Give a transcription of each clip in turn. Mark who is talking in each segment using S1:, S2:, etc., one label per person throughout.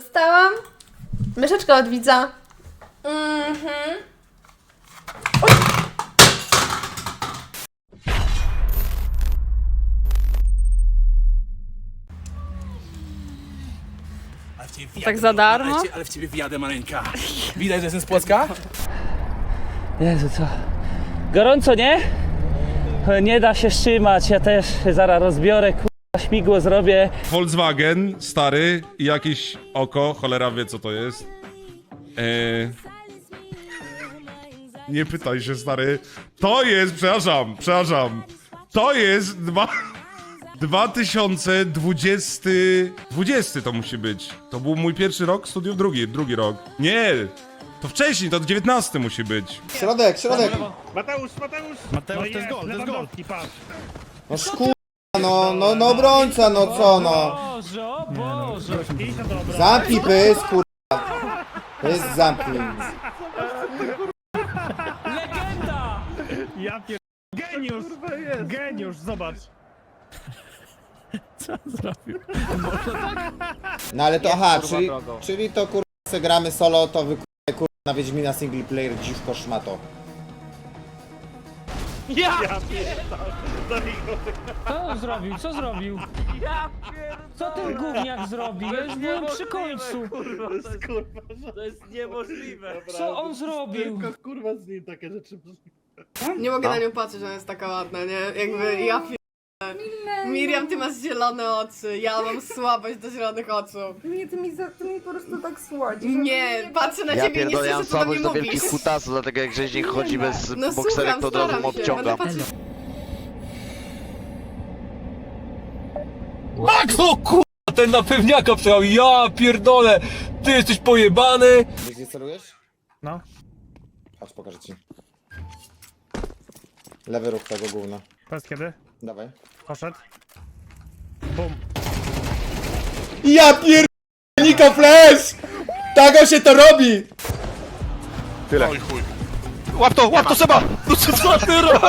S1: Dostałam myszeczkę od widza. Mhm.
S2: Tak za darmo?
S3: Ale, ale w ciebie wjadę maleńka. Widać, że jestem z Płocka?
S4: Jezu, co? Gorąco, nie? Nie da się wstrzymać, ja też zaraz rozbiorę, śmigło zrobię.
S5: Volkswagen, stary, i jakieś oko, cholera wie co to jest. Eee... Nie pytaj się, stary. To jest, przepraszam, przepraszam. To jest dwa... 2020... 20 to musi być. To był mój pierwszy rok studiów, drugi, drugi rok. Nie! To wcześniej, to 19 musi być.
S6: Środek, środek.
S7: Mateusz, Mateusz! Mateusz, to jest gol, to jest gol. patrz.
S6: No. No, no, no obrońca, no co no.
S4: Boże, o Boże!
S7: Idź.
S6: Zamknij pysk, kurwa. Pysk zamknij.
S4: Legenda!
S7: Ja pier... Geniusz! Geniusz, zobacz.
S6: No ale to aha, czyli, czyli to kurwa se gramy solo, to wy kurwa, kurwa na Wiedźmina single player dziwko szmato.
S4: Ja!
S7: Ja pierdolę.
S4: Co on zrobił? Co zrobił? Co ten gówniak zrobił? Ja już byłem przy końcu.
S7: Kurwa,
S8: To jest niemożliwe.
S4: Co on zrobił?
S7: tylko kurwa z nim takie rzeczy
S2: Nie mogę na nią patrzeć, ona jest taka ładna, nie? Jakby ja. Miriam, ty masz zielone oczy, ja mam słabość do zielonych oczu.
S1: Nie, ty mi, za, ty mi po prostu tak słodzisz.
S2: Nie, patrzę na
S8: Ja
S2: ciebie i nie
S8: pierdolę, ja
S2: słyszę,
S8: mam
S2: co do mnie
S8: słabość do
S2: mówisz.
S8: wielkich kutasów, dlatego jak rzeźnik chodzi bez
S2: No
S8: bokserek,
S2: słucham,
S8: to od razu
S2: staram
S8: mu
S2: się,
S8: obciągam.
S2: patrzeć.
S3: Max, o kurwa, ten na pewniaka przyjechał. Ja pierdolę. Ty jesteś pojebany.
S6: Wiesz gdzie celujesz?
S7: No.
S6: Chodź pokażę ci. Lewy ruch tego gówna.
S7: Powiedz kiedy?
S6: Dawaj.
S7: Poszedł. Bum.
S6: Ja pier... Niko Flash! Tak się to robi!
S8: Łap to, łap to Seba!
S3: No co, co ty robisz?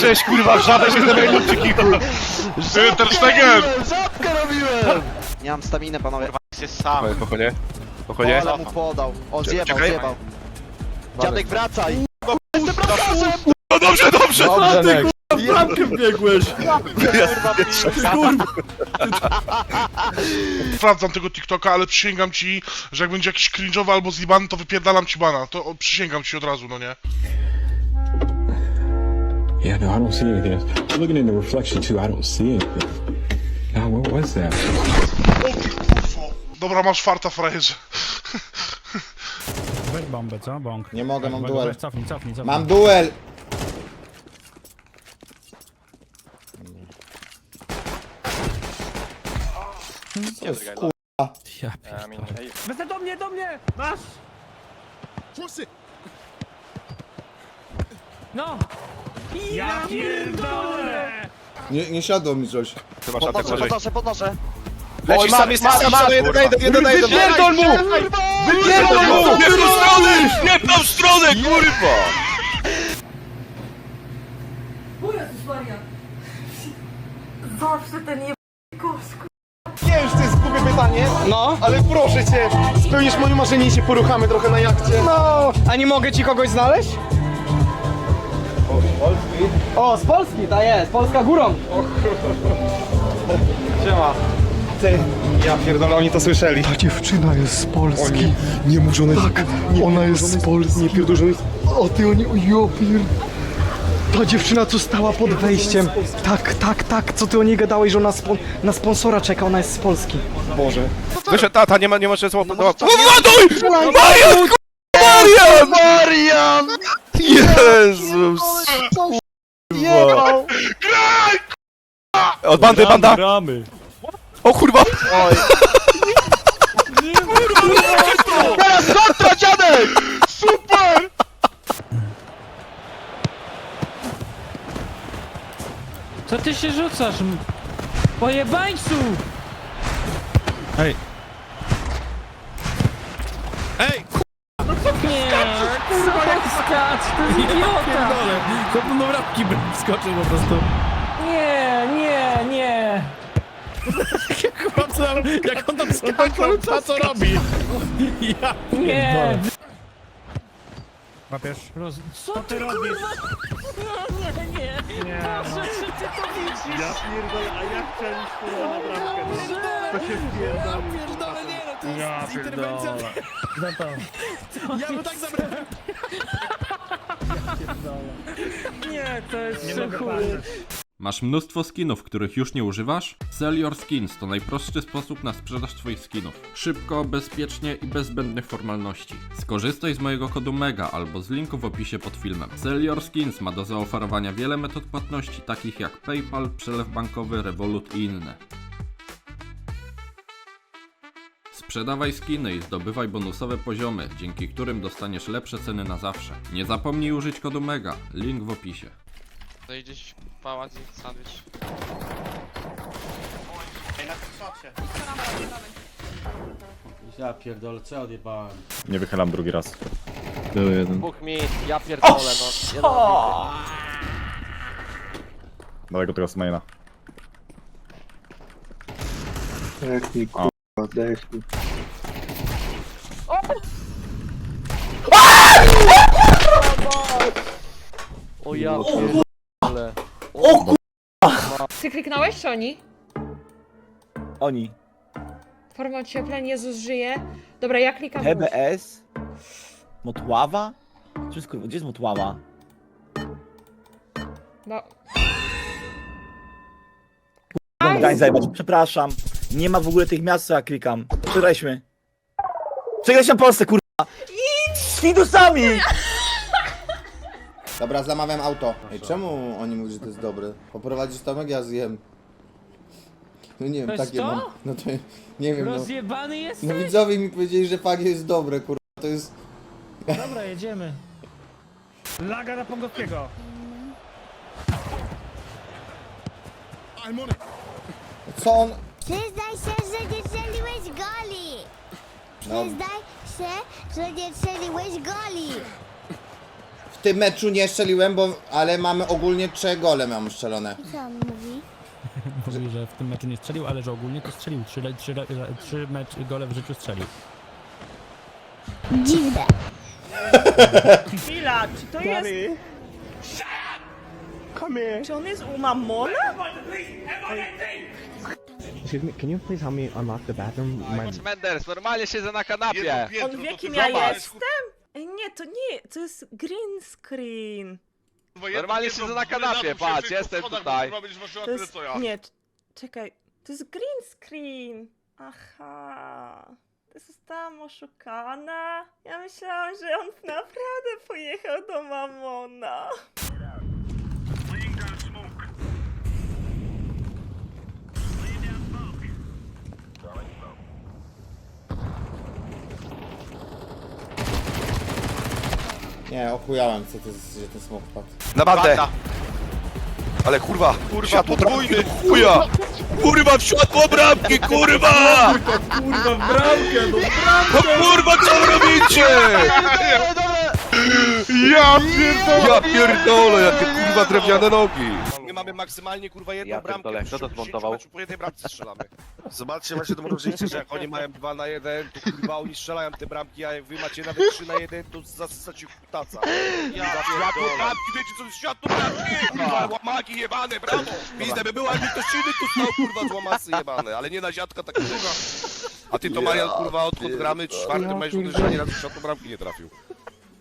S8: Cześć kurwa, żaden się zamienił ludziki. Ter Stegen! Żabkę robiłem! Nie mam staminy panowie. Jest sam.
S9: Spokojnie. Spokojnie.
S8: Ale mu podał. On zjebał,
S9: czekaj.
S8: zjebał. Dziadek wracaj!
S9: No dobrze, dobrze!
S6: Dobrze,
S3: Bramkę biegłeś.
S9: Sprawdzam tego TikToka, ale przysięgam ci, że jak będzie jakiś cringe'owy albo zjebany, to wypierdalam ci bana. To o, przysięgam ci od razu, no nie?
S10: Yeah, no, I don't see anything. I'm looking in the reflection too. I don't see anything. Now, what was that?
S9: O ty kurwo! Dobra, masz farta, frajerze.
S7: Weź bombę, co? Bąk.
S6: Nie mogę, mam
S7: Weź,
S6: duel.
S7: weź, Cofnij, cofnij, cofnij.
S6: Mam duel! To jest kur...
S7: Wezmę do mnie, do mnie! Masz!
S4: No!
S7: Ja pierdolę!
S6: Nie, nie siadło mi coś.
S8: Podnoszę, podnoszę, podnoszę.
S9: Lecisz sam, jesteś sam, sam, nie dodaję, nie dodaję,
S8: Wypierdol mu! Wypierdol mu!
S3: Nie w tą stronę! Nie w tą stronę, kurwa!
S1: Zawsze ten nie... Koszku.
S11: Nie, pytanie. No. Ale proszę cię, spełnisz moje marzenie i się poruchamy trochę na jachcie. No. A nie mogę ci kogoś znaleźć? O, z Polski. O, z Polski, ta jest. Polska górą. Siema. Ty. Ja pierdolę, oni to słyszeli. Ta dziewczyna jest z Polski. Nie że ona jest... Tak, ona jest z Polski. Nie pierdolę, że jest... O ty, oni... O, ja. Ta dziewczyna, co stała pod wejściem. Tak, tak, tak. Co ty o niej gadałeś, że ona spon na sponsora czeka, ona jest z Polski. Boże.
S9: Wyszedł, tata, nie ma, nie może złapać.
S3: Ładuj! Marian, Marian!
S8: Marian!
S3: Jezus!
S8: Jebał!
S3: Od bandy, banda!
S4: Gramy.
S3: O kurwa!
S8: Oj. Teraz kontra, dziadek! Super!
S4: Co ty się rzucasz? Pojebańcu!
S3: Ej!
S4: Nie, kurwa jaki skacz, to jest idiota!
S3: To będą rabki bym skoczył po prostu.
S4: Nie, nie, nie!
S7: co, jak on tam skakał, co, co robi? Ja
S4: Nie!
S7: Łapiesz?
S4: Roz... Co
S7: ty
S4: ty
S7: robisz?
S4: kurwa? Nie, nie, nie. Boże, czy ty to widzisz?
S7: Ja pierdolę, a jak chciałeś kurwa na bramkę? no? To się. Ja pierdolę, nie no, to ja jest interwencja.
S4: No to...
S7: Ja mu tak zabrałem.
S4: Nie, to jest
S7: Nie
S4: nie
S7: mogę patrzeć.
S12: Masz mnóstwo skinów, których już nie używasz? Sell Your Skins to najprostszy sposób na sprzedaż Twoich skinów. Szybko, bezpiecznie i bez zbędnych formalności. Skorzystaj z mojego kodu MEGA albo z linku w opisie pod filmem. Sell Your Skins ma do zaoferowania wiele metod płatności, takich jak PayPal, przelew bankowy, Revolut i inne. Sprzedawaj skiny i zdobywaj bonusowe poziomy, dzięki którym dostaniesz lepsze ceny na zawsze. Nie zapomnij użyć kodu MEGA, link w opisie.
S8: To idziesz pałac i sandwich.
S4: Ja pierdolę, co ja odjebałem?
S11: Nie wychylam drugi raz.
S8: Dwóch mi, ja pierdolę, no. Jeden
S11: Dawaj go teraz maina.
S8: O ja pierdolę.
S1: Ty kliknąłeś, czy oni?
S6: Oni.
S1: Forma ociepleń, Jezus żyje. Dobra, ja klikam.
S6: HBS? Motława? Wszystko, gdzie jest Motława?
S1: No.
S6: Daj zajebać, przepraszam. Nie ma w ogóle tych miast, co ja klikam. Przegraliśmy. Przegraliśmy Polsce, kurwa! Z Fidusami! Dobra, zamawiam auto. Ej, czemu oni mówią, że to jest dobre? Poprowadzisz Tomek, ja zjem. No nie wiem,
S4: To jest
S6: takie
S4: to?
S6: mam. No to nie wiem, no.
S4: Rozjebany jesteś?
S6: No widzowie mi powiedzieli, że fakt jest dobre, kurwa. To jest...
S4: Dobra, jedziemy.
S7: Laga na Pongowskiego.
S6: Co on...
S1: Przyznaj się, że nie strzeliłeś goli!
S6: No,
S1: Przyznaj się, że nie strzeliłeś goli!
S6: W tym meczu nie strzeliłem, bo... Ale mamy ogólnie trzech gole mam strzelone.
S1: Co on mówi?
S7: Mówi, że w tym meczu nie strzelił, ale że ogólnie to strzelił. Trzy, trzy, trzy mecz, gole w życiu strzelił.
S1: Dziwne.
S13: Chwila, czy to jest... Czy on jest u Mamona?
S11: Excuse me, can you please help me unlock the bathroom? My...
S8: Menders, normalnie siedzę na kanapie.
S13: On wie kim ja jestem? Ej, nie, to nie, to jest green screen.
S8: Normalnie siedzę na kanapie, patrz, jestem tutaj.
S13: To jest... Nie, c- czekaj, to jest green screen. Aha. To zostałam oszukana. Ja myślałam, że on naprawdę pojechał do Mamona.
S6: Nie, ochujałem, co to jest, że ten smok padł.
S8: Na bandę. Ale kurwa, kurwa, podwójny, chuja! Kurwa, w światło bramki, kurwa!
S3: Kurwa, w bramkę, no
S8: No kurwa, co robicie?
S9: Ja pierdolę!
S8: Ja pierdolę, jakie kurwa drewniane nogi. My mamy maksymalnie kurwa jedną ja bramkę. Ja kto to zmontował? Po jednej bramce strzelamy. Zobaczcie właśnie tą różnicę, że jak oni mają 2 na 1, to kurwa oni strzelają te bramki, a jak wy macie nawet 3 na 1, to zasysacie kutaca. Ja światło bramki, wiecie co światło bramki? Kurwa, łamaki jebane, brawo! Pizdę by było, jakby ktoś inny tu stał, kurwa, złamasy jebane, ale nie na ziatka tak kurwa. A ty to Marian, kurwa, odkąd gramy to jeszcze ani razu w światło bramki nie trafił.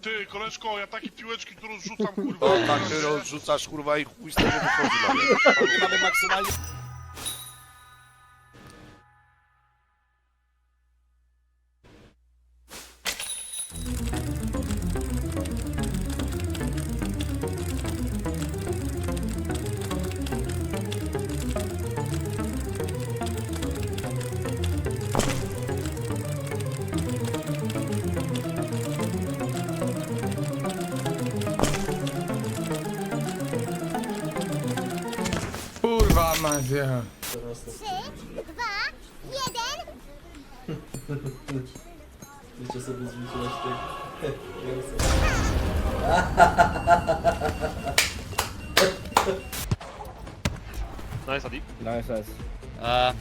S9: Ty, koleżko, ja takie piłeczki tu rozrzucam, kurwa.
S8: O tak, ty rozrzucasz kurwa i chuj z tego wychodzi mamy. Nie maksymalnie...
S3: Kurwa, Mazia.
S1: Dwa, jeden.
S8: Nice, Adi.
S11: Nice, nice.
S8: Eee,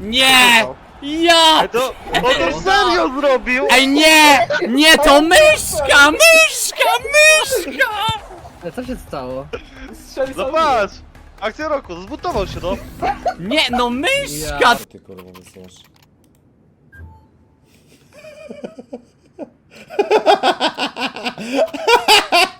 S14: Nie! Ja!
S15: To, on to serio zrobił!
S14: Ej, nie! Nie, to myszka! Myszka! Myszka!
S16: Co się stało?
S15: Zobacz! Akcja roku, zbutował się no!
S14: Nie, no myszka!
S6: Ty kurwa wysyłasz.